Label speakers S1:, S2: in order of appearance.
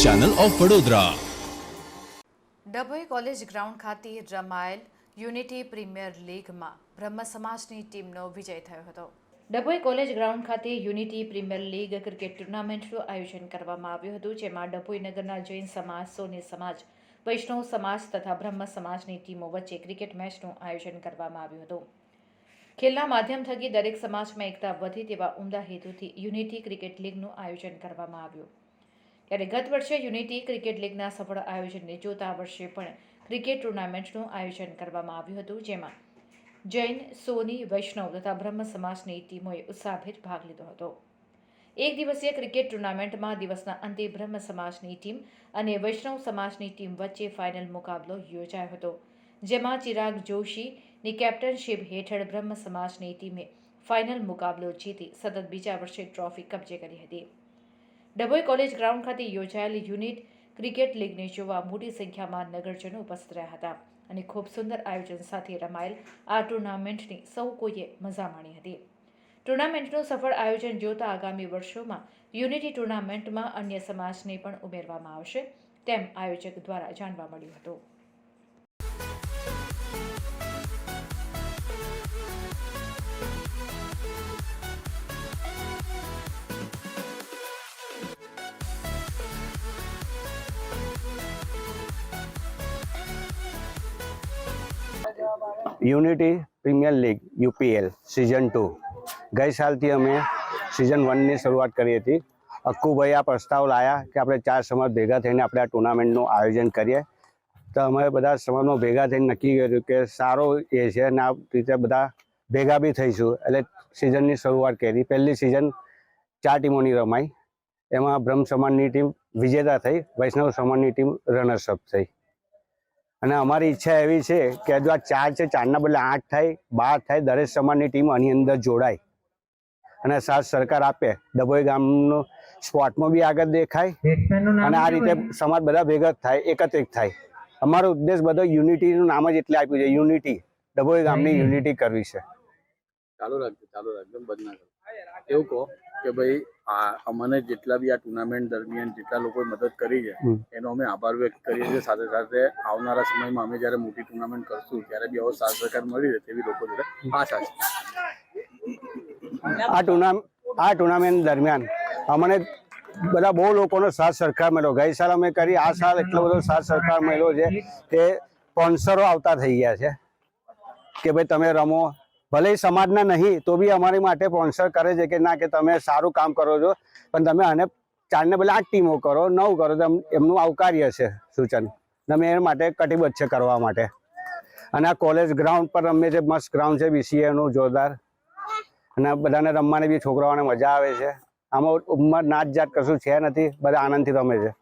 S1: Channel of Vadodara.
S2: Dabhoi college ground ખાતે રમાયેલ unity premier લીગમાં બ્રહ્મ સમાજની ટીમનો વિજય થયો હતો. ડભોઈ કોલેજ ગ્રાઉન્ડ ખાતે યુનિટી પ્રીમિયર લીગ ક્રિકેટ ટુર્નામેન્ટનું આયોજન કરવામાં આવ્યું હતું, જેમાં ડભોઈ નગરના જૈન સમાજ, સોની સમાજ, વૈષ્ણવ સમાજ તથા બ્રહ્મ સમાજની ટીમો વચ્ચે ક્રિકેટ મેચનું આયોજન કરવામાં આવ્યું હતું. ખેલના માધ્યમ થકી દરેક સમાજમાં એકતા વધે તેવા ઉમદા હેતુથી યુનિટી ક્રિકેટ લીગનું આયોજન કરવામાં આવ્યું. ત્યારે ગત વર્ષે યુનિટી ક્રિકેટ લીગના સફળ આયોજનને જોતા આ વર્ષે પણ ક્રિકેટ ટુર્નામેન્ટનું આયોજન કરવામાં આવ્યું હતું, જેમાં જૈન, સોની, વૈષ્ણવ તથા બ્રહ્મ સમાજની ટીમોએ ઉત્સાહભેર ભાગ લીધો હતો. એક દિવસીય ક્રિકેટ ટુર્નામેન્ટમાં દિવસના અંતે બ્રહ્મ સમાજની ટીમ અને વૈષ્ણવ સમાજની ટીમ વચ્ચે ફાઇનલ મુકાબલો યોજાયો હતો, જેમાં ચિરાગ જોશીની કેપ્ટનશીપ હેઠળ બ્રહ્મ સમાજની ટીમે ફાઇનલ મુકાબલો જીતી સતત બીજા વર્ષે ટ્રોફી કબજે કરી હતી. ડભોઈ કોલેજ ગ્રાઉન્ડ ખાતે યોજાયેલ યુનિટ ક્રિકેટ લીગને જોવા મોટી સંખ્યામાં નગરજનો ઉપસ્થિત રહ્યા હતા અને ખૂબ સુંદર આયોજન સાથે રમાયેલ આ ટુર્નામેન્ટની સૌ કોઈએ મજા માણી હતી. ટુર્નામેન્ટનું સફળ આયોજન જોતા આગામી વર્ષોમાં યુનિટી ટુર્નામેન્ટમાં અન્ય સમાજને પણ ઉમેરવામાં આવશે તેમ આયોજક દ્વારા જાણવા મળ્યું હતું.
S3: Unity premier league, UPL season two ગઈ સાલથી અમે સિઝન વનની શરૂઆત કરી હતી. અક્કુભાઈ આ પ્રસ્તાવ લાયા કે આપણે ચાર સમાજ ભેગા થઈને આપણે આ ટુર્નામેન્ટનું આયોજન કરીએ. તો અમે બધા સમાજમાં ભેગા થઈને નક્કી કર્યું કે સારો એ છે અને આ રીતે બધા ભેગા બી થઈશું. એટલે સિઝનની શરૂઆત કરી. પહેલી સિઝન ચાર ટીમોની રમાઈ. એમાં બ્રહ્મ સમાજની ટીમ વિજેતા થઈ, વૈષ્ણવ સમાજની ટીમ રનર્સઅપ થઈ. અને અમારી ઈચ્છા એવી છે કે જો આ ચાર છે ચારના બદલે આઠ થાય બાર થાય દરેક સમાજની ટીમ આની અંદર જોડાય. અને સાથ સરકાર આપે. ડભોઈ ગામનો સ્પોર્ટમાં બી આગળ દેખાય. અને આ રીતે સમાજ બધા ભેગા થાય એકત્રિત થાય. અમારો ઉદ્દેશ બધો યુનિટીનું નામ જ એટલે આપ્યું છે યુનિટી. ડભોઈ ગામની યુનિટી કરવી છે.
S4: ચાલુ રાખજો ચાલુ રાખજો એવું કહો. કે ભાઈ આ અમને જેટલા બી આ ટુર્નામેન્ટ દરમિયાન જેટલા લોકોએ મદદ કરી છે એનો અમે આભાર વ્યક્ત કરીએ છીએ. સાથે સાથે આવનારા સમયમાં અમે જ્યારે મોટી ટુર્નામેન્ટ કરશું ત્યારે બી આવો સાથ સહકાર મળી રહે તેવી લોકો જોડે આશા છે.
S3: આ ટુર્ના આ ટુર્નામેન્ટ દરમિયાન અમને બધા બહુ લોકોનો સાથ સરકાર મળ્યો. ગઈ સાલ અમે કરી આ સાલ એટલો બધો સાથ સરકાર મળ્યો છે કે સ્પોન્સરો આવતા થઈ ગયા છે. કે ભાઈ તમે રમો ભલે સમાજના નહીં, તો બી અમારી માટે સ્પોન્સર કરે છે કે ના કે તમે સારું કામ કરો છો. પણ તમે આને ચારને બદલે આઠ ટીમો કરો, નવ કરો, તો એમનું આવકાર્ય છે સૂચન. તમે એ માટે કટિબદ્ધ છે કરવા માટે. અને આ કોલેજ ગ્રાઉન્ડ પર રમે છે મસ્ત ગ્રાઉન્ડ છે બીસીએનું જોરદાર. અને બધાને રમવાની બી છોકરાઓને મજા આવે છે. આમાં ઉંમર નાત જાત કશું છે નથી, બધા આનંદથી રમે છે.